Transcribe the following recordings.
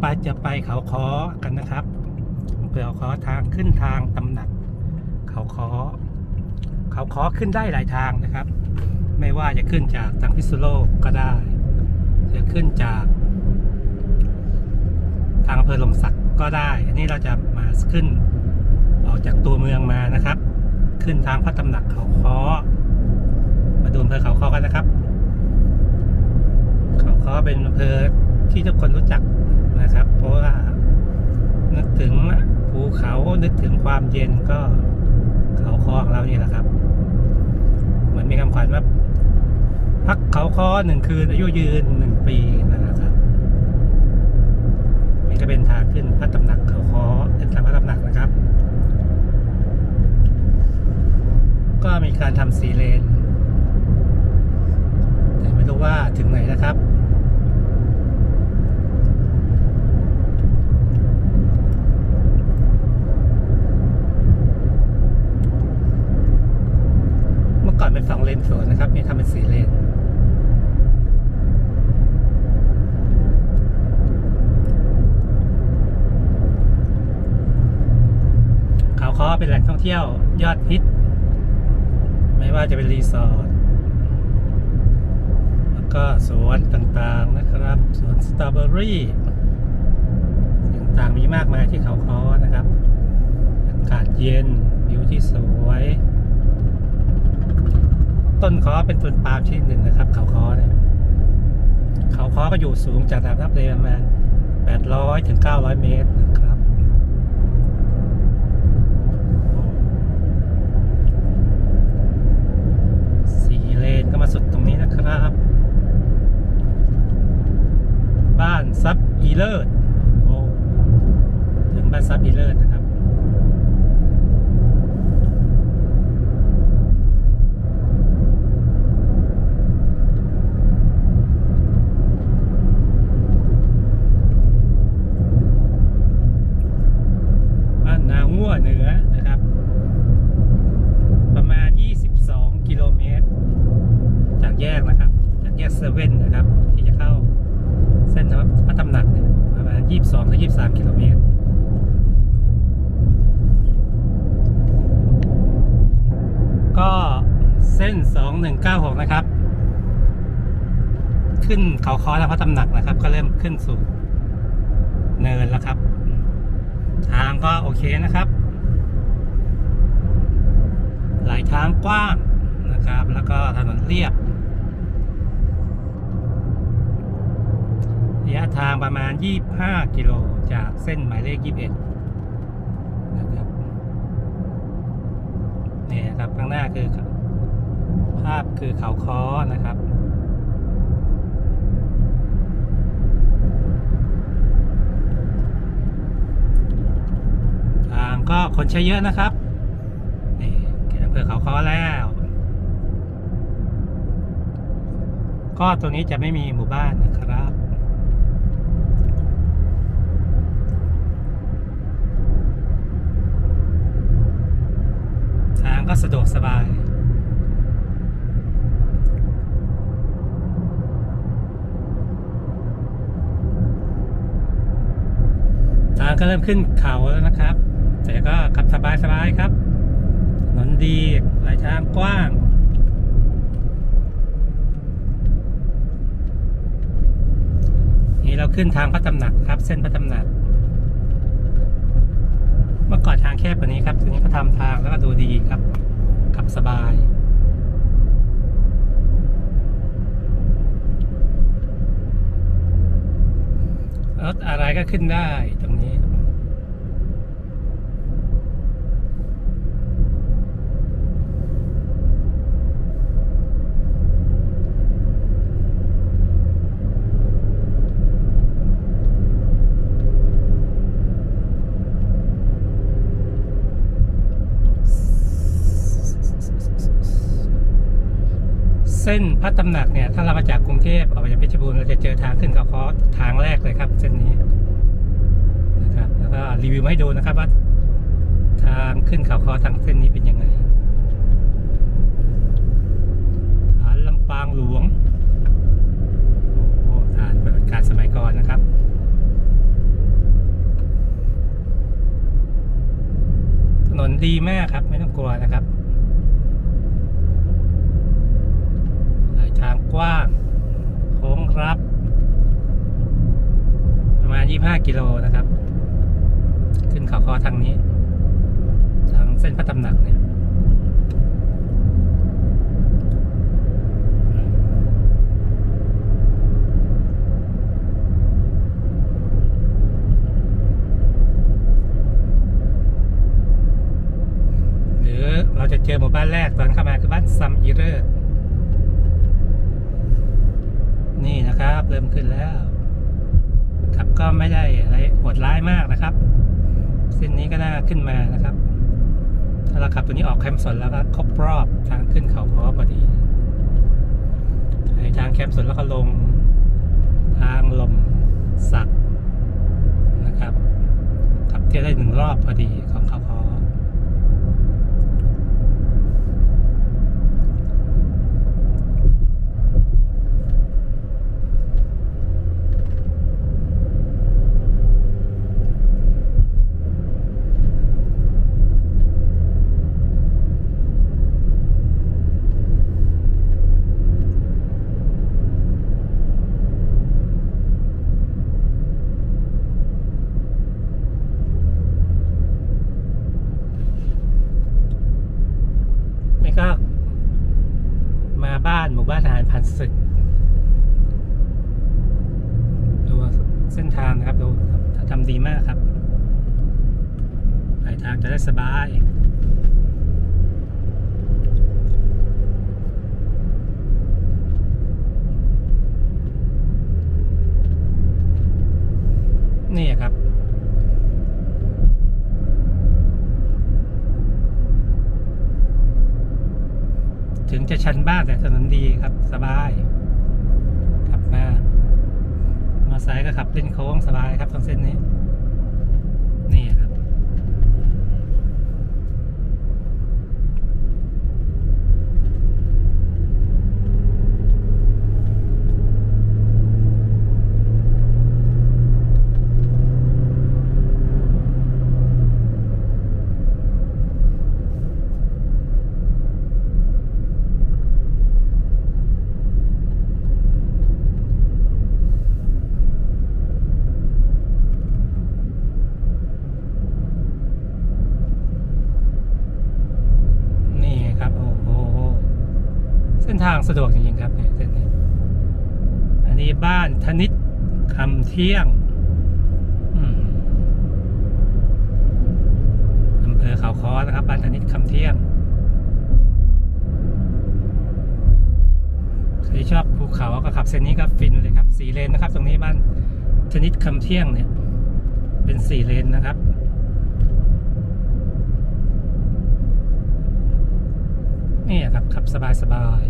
ไปจะไปเขาคอกันนะครับอำเภอเขาคอทางขึ้นทางตำหนัก เขาคอเขาคอขึ้นได้หลายทางนะครับ ไม่ว่าจะขึ้นจากทางพิษณุโลกก็ได้ จะขึ้นจากทางอำเภอลมสักก็ได้ อันนี้เราจะมาขึ้นออกจากตัวเมืองมานะครับ ขึ้นทางพระตำหนักเขาคอมาดูอำเภอเขาคอกันนะครับ เขาคอเป็นอำเภอ ที่ทุกคนรู้จักนะครับ เพราะว่านึกถึงภูเขานึกถึงความเย็นก็เขาคอของเรานี่แหละครับ เหมือนมีคำขวัญว่าพักเขาคอหนึ่งคืนอายุยืนหนึ่งปีนะครับนี่ก็เป็นทางขึ้นพระตำหนักเขาคอเป็นทางพระตำหนักนะครับ ก็มีการทำสีเลนแต่ไม่รู้ว่าถึงไหนนะครับ เมื่ อนเป็นสองเลนสวนนะครับ นี่ทำเป็นสี่เลนเขาค้อเป็นแหล่งท่องเที่ยวยอดฮิต ไม่ว่าจะเป็นรีสอร์ทแล้วก็สวนต่างๆนะครับ สวนสตรอเบอรี่ต่างๆมีมากมายที่เขาค้อนะครับ อากาศเย็นวิวที่สวย ต้นคอเป็นต้นปาล์มชนิดหนึ่งนะครับ เขาค้อเนี่ยเขาค้อก็อยู่สูงจากระดับทะเลประมาณ800ถึง900 เมตรนะครับ สี่เลนก็มาสุดตรงนี้นะครับ บ้านซับอีเลิศโอ้ถึงบ้านซับอีเลิศนะครับ บ้านนางั่วเหนือนะครับ ประมาณ 22 กิโลเมตร จาก แยกนะครับจากแยกเซเว่นนะครับ ที่จะเข้าเส้นพระตำหนักเนี่ยประมาณ22ถึง23 กิโลเมตรก็เส้น 2196 นะครับ ขึ้นเขาคอทางพระตำหนักนะครับ ก็เริ่มขึ้นสู่เนินแล้วครับ ทางก็โอเคนะครับ หลายทางกว้างนะครับ แล้วก็ถนนเรียบ ระยะทางประมาณ 25 กิโลจากเส้นหมายเลข 21 นะครับนี่ครับข้างหน้าคือ ภาพคือเขาค้อนะครับทางก็คนใช้เยอะนะครับนี่เขตอำเภอเขาค้อแล้วก็ตรงนี้จะไม่มีหมู่บ้านนะครับ ทาง ก็สะดวกสบายทางก็เริ่มขึ้นเขาแล้วนะครับ แต่ก็ขับสบายๆครับถนนดีหลายทางกว้างนี่เราขึ้นทางพระตำหนักครับ เส้นพระตำหนัก เมื่อก่อนทางแคบกว่านี้ครับทีนี้ก็ทำทางแล้วก็ดูดีครับขับสบายรถอะไรก็ขึ้นได้ต เส้นพัดตำหนักเนี่ยถ้าเรามาจากกรุงเทพออกไปจากเพชรบูรณ์เราจะเจอทางขึ้นเขาคอทางแรกเลยครับ เส้นนี้นะครับแล้วก็รีวิวให้ดูนะครับว่าทางขึ้นเขาคอทางเส้นนี้เป็นยังไงฐานลำปางหลวงโอ้ฐานปฏิบัติการสมัยก่อนนะครับถนนดีมากครับ ไม่ต้องกลัวนะครับ ทางกว้างโค้งรับ ประมาณ 25 กิโลนะครับ ขึ้นเขาคอทางนี้ ทางเส้นพระตำหนักเนี่ยหรือเราจะเจอหมู่บ้านแรกตอนเข้ามาคือบ้านซัมอีเรอร์ นี่นะครับ เริ่มขึ้นแล้วขับก็ไม่ได้อะไรโหดร้ายมากนะครับ เส้นนี้ก็น่าขึ้นมานะครับ ถ้าเราขับตัวนี้ออกแคมป์สนแล้วก็ครบรอบทางขึ้นเขาคอพอดีไอทางแคมป์สนแล้วก็ลงทางลมสักนะครับขับเที่ยวได้หนึ่งรอบพอดีของเขาคอ นี่ก็ มาบ้านหมู่บ้านทหารพันศึก ดูเส้นทางนะครับ ดูครับทำดีมากครับปลายทางจะได้สบาย นี่ครับ ถึงจะชันบ้างแต่ถนนดีครับสบาย ขับมา มาสายก็ขับเล่นโค้งสบายครับตรงเส้นนี้ครับ นี่ไงครับ โอ้โห เสะดวกจริงๆครับเนี่ยเส้นนี้ อันนี้บ้านธนิตคำเที่ยงอำเภอเขาค้อนะครับ บ้านธนิตคำเที่ยงใครชอบภูเขาก็ขับเส้นนี้ก็ฟินเลยครับสี่เลนนะครับ ตรงนี้บ้านธนิตคำเที่ยงเนี่ย เป็นสี่เลนนะครับนี่ครับขับสบายสบาย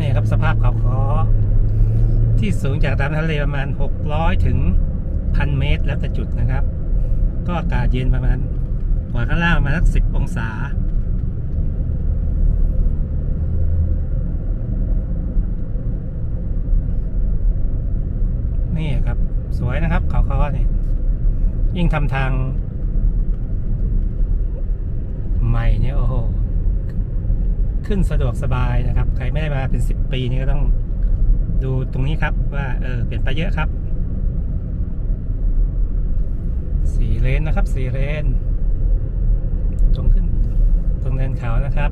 นี่ครับสภาพเขาคอ ที่สูงจากระดับน้ำทะเลประมาณ 600 ถึง 1,000 เมตร แล้วแต่จุดนะครับ ก็อากาศเย็นประมาณกว่าข้างล่างประมาณสัก 10 องศานี่ครับ สวยนะครับเขาคอนี่ยิ่งทำทาง ใหม่เนี่ยโอ้โห ขึ้นสะดวกสบายนะครับ ใครไม่ได้มาเป็นสิบปีนี่ก็ต้อง ดูตรงนี้ครับว่าเออเปลี่ยนไปเยอะครับสี่เลนนะครับสี่เลนตรงขึ้นตรงเนินเขานะครับ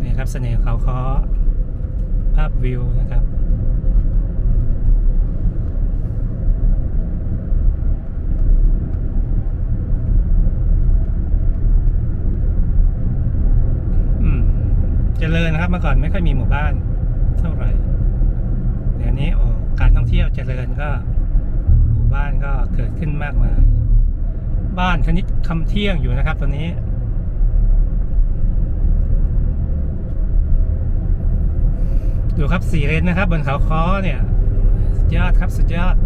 นี่ครับเสน่ห์เขาคอภาพวิวนะครับ อืม เจริญนะครับเมื่อก่อนไม่ค่อยมีหมู่บ้านเท่าไหร่เดี๋ยวนี้โอ้การท่องเที่ยวเจริญก็ หมู่บ้านก็เกิดขึ้นมากมาย บ้านคณิตคำเที่ยงอยู่นะครับ ตอนนี้ดูครับสี่เลนนะครับ บนเขาค้อเนี่ยสุดยอดครับสุดยอด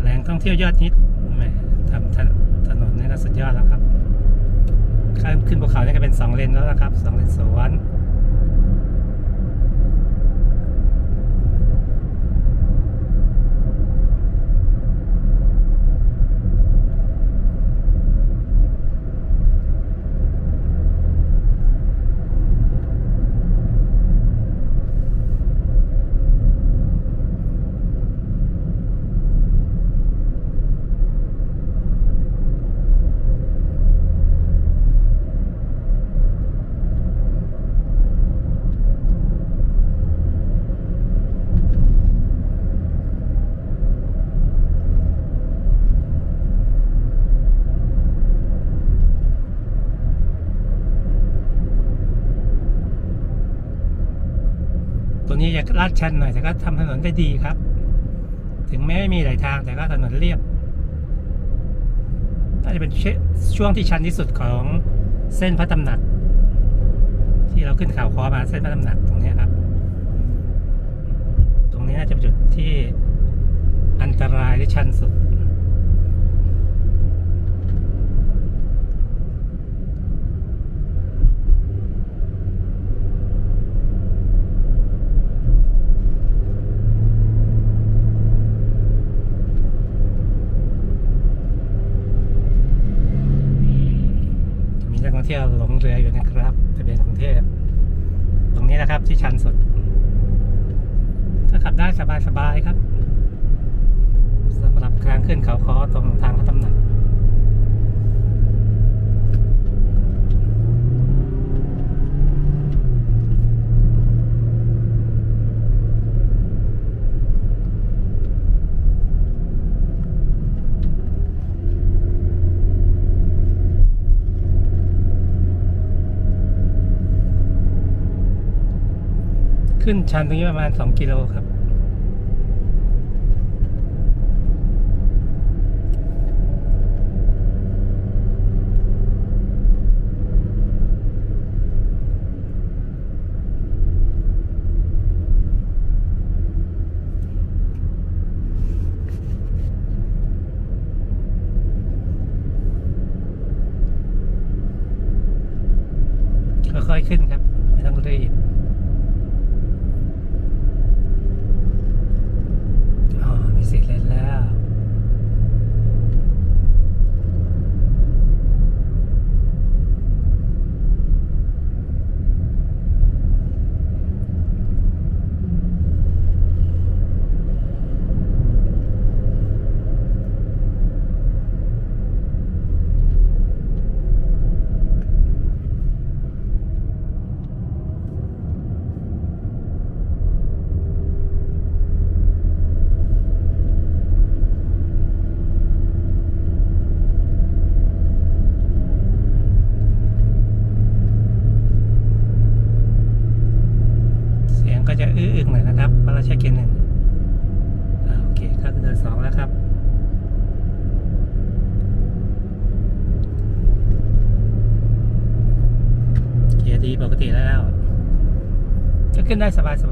แหล่งท่องเที่ยวยอดฮิตแหมทำถนถนนนี่ก็สุดยอดแล้วครับ ขึ้นภูเขานี่ก็เป็นสองเลนแล้วนะครับสองเลนสวน ตัวนี้ จะลาดชันหน่อยแต่ก็ทำถนนได้ดีครับ ถึงแม้ไม่มีหลายทางแต่ก็ถนนเรียบน่าจะเป็นชช่วงที่ชันที่สุดของเส้นพระตำหนัก ที่เราขึ้นเขาคอมาเส้นพระตำหนักตรงนี้ครับ ตรงนี้น่าจะเป็นจุดที่อันตรายและชันสุด มีนักท่องเที่ยวลงเรืออยู่นะครับทะเบียนกรุงเทพ ตรงนี้นะครับที่ชันสุด ถ้าขับได้สบายๆครับสำหรับการขึ้นเขาคอตรงทางพระตำหนัก ขึ้นชันตรงนี้ประมาณ 2 กิโลครับ ค่อยๆขึ้นครับ ไม่ต้องรีบ อ๋อ มีสิทธิ์เล่นแล้ว เสียงก็จะอื้ออึงหน่อยนะครับเพราะเราใช้เกียร์หนึ่งอ่าโอเคเข้าเดินสองแล้วครับ เกียร์ดีปกติแล้ว จะขึ้น ได้สบายๆครับไม่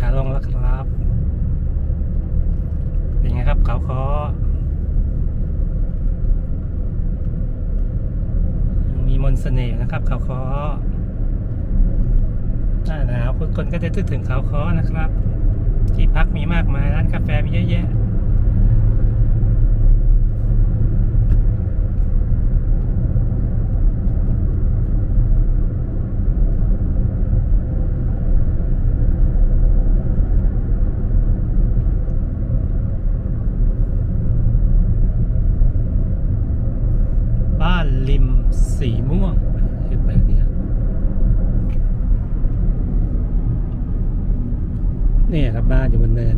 ขาลงแล้วครับ เป็นไงครับเขาคอมีมนต์เสน่ห์นะครับ เขาคอหน้าหนาวคนก็จะนึกถึงเขาคอนะครับ ที่พักมีมากมายร้านกาแฟมีเยอะแยะ บ้านริมสีม่วงคือแบบนี้ครับนี่ครับบ้านอยู่บนเนิน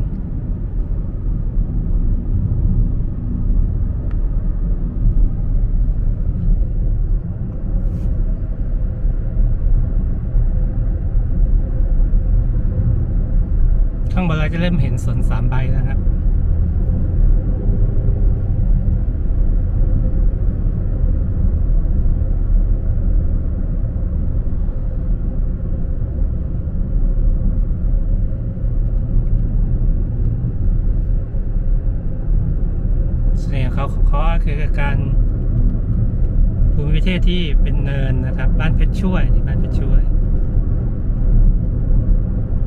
ข้างบนเราจะเริ่มเห็นสวนสามใบนะครับ เสน่ห์ของเขาเขาคือการภูมิประเทศที่เป็นเนินนะครับ บ้านเพชรช่วยที่บ้านเพชรช่วย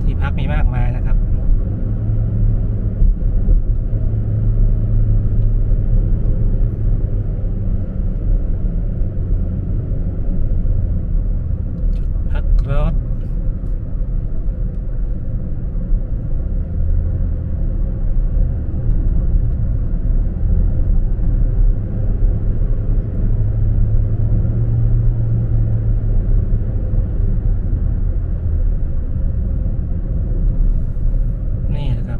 ที่พักมีมากมายนะครับจุดพักรถ นี่นะครับ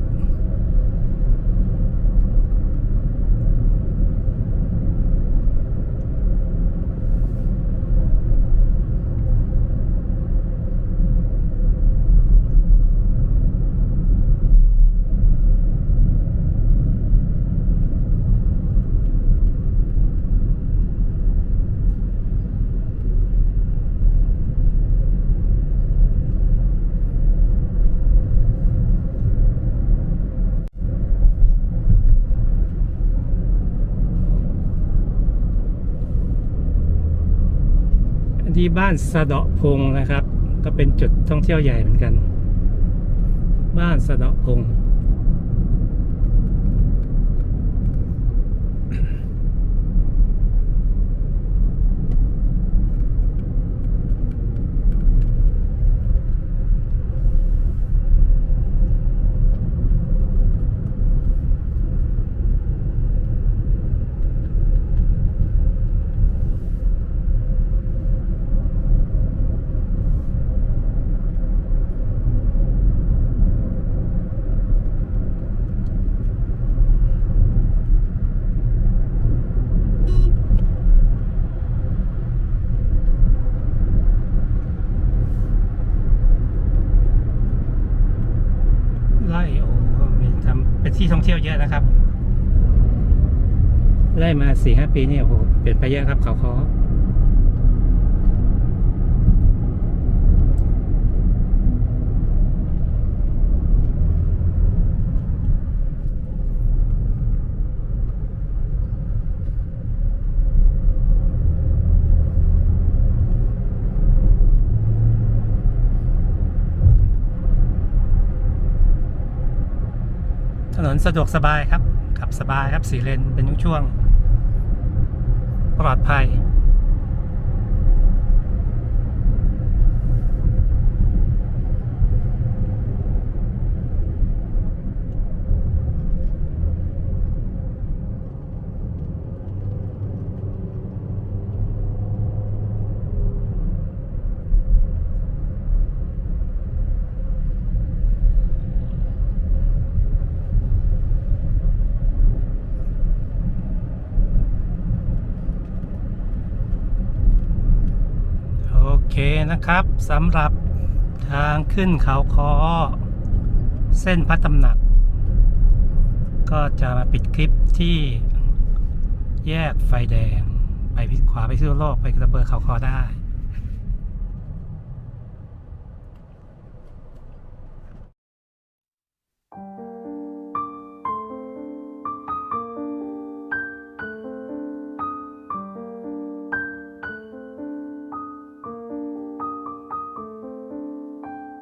ที่บ้านสะเดาะพงนะครับ ก็เป็นจุดท่องเที่ยวใหญ่เหมือนกัน บ้านสะเดาะพง ไล่โอ้ก็มีทำ เยอะนะครับไล่มาสี่ห้าปีเนี่ยโอ้โหเปลี่ยนไปเยอะครับเขาคอถ นสะดวกสบายครับ ขับสบายครับสีเลนเป็นช่วง ปลอดภัย น นะครับสำหรับทางขึ้นเขาคอ เส้นพัฒตำหนัก ก็จะมาปิดคลิปที่แยกไฟแดง ไปพิขวาไปซื้อโลกไปกระเบอร์เขาคอได้